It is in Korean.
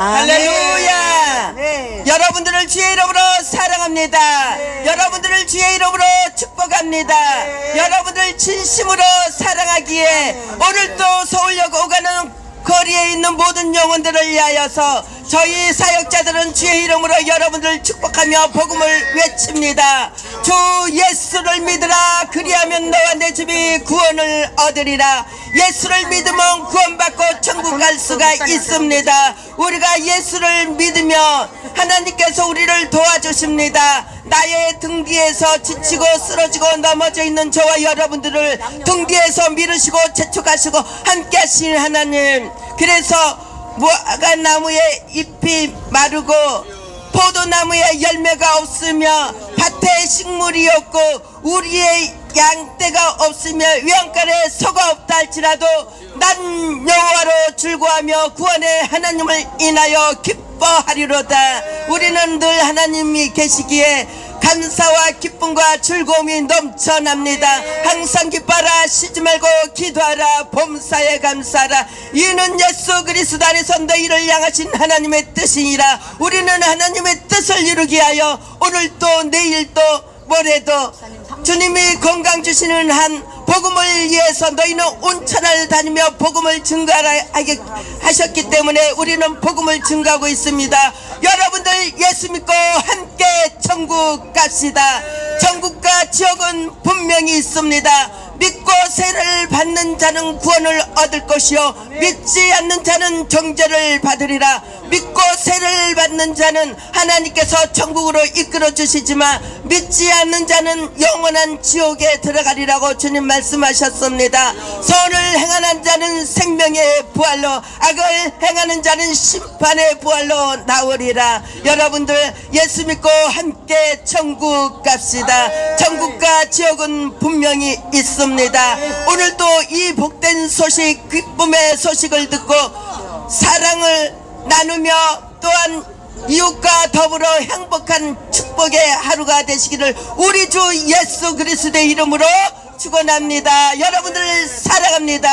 할렐루야! 네. 여러분들을 주의 이름으로 사랑합니다. 네. 여러분들을 주의 이름으로 축복합니다. 네. 여러분들 진심으로 사랑하기에 네. 오늘도 서울역 오가는 거리에 있는 모든 영혼들을 위하여서 저희 사역자들은 주의 이름으로 여러분들 축복하며 복음을 외칩니다. 주 예수를 믿으라 그리하면 너와 내 집이 구원을 얻으리라. 예수를 믿으면 갈 수가 있습니다. 우리가 예수를 믿으면 하나님께서 우리를 도와주십니다. 나의 등 뒤에서 지치고 쓰러지고 넘어져 있는 저와 여러분들을 등 뒤에서 밀으시고 재촉하시고 함께 하시는 하나님. 그래서 무화과 나무에 잎이 마르고 포도나무에 열매가 없으며 밭에 식물이 없고 우리의 양떼가 없으며 위안가에 소가 없다 할지라도 난 여호와로 즐거하며 구원의 하나님을 인하여 기뻐하리로다. 우리는 늘 하나님이 계시기에 감사와 기쁨과 즐거움이 넘쳐납니다. 항상 기뻐라 쉬지 말고 기도하라 범사에 감사하라. 이는 예수 그리스도 안에서 너희를 향하신 하나님의 뜻이니라. 우리는 하나님의 뜻을 이루기 위하여 오늘도 내일도 모레도 주님이 건강 주시는 한 복음을 위해서 너희는 온천을 다니며 복음을 증가하게 하셨기 때문에 우리는 복음을 증가하고 있습니다. 여러분들 예수 믿고 함께 천국 갑시다. 천국과 지옥은 분명히 있습니다. 믿고 세를 받는 자는 구원을 얻을 것이요. 믿지 않는 자는 정죄를 받으리라. 믿고 세를 받는 자는 하나님께서 천국으로 이끌어 주시지만 믿지 않는 자는 영원한 지옥에 들어가리라고 주님 말씀하셨습니다. 선을 행하는 자는 생명의 부활로 악을 행하는 자는 심판의 부활로 나오리라. 여러분들 예수 믿고 함께 천국 갑시다. 천국과 지옥은 분명히 있습 니다 오늘도 이 복된 소식 기쁨의 소식을 듣고 사랑을 나누며 또한 이웃과 더불어 행복한 축복의 하루가 되시기를 우리 주 예수 그리스도의 이름으로 축원합니다. 여러분들 사랑합니다.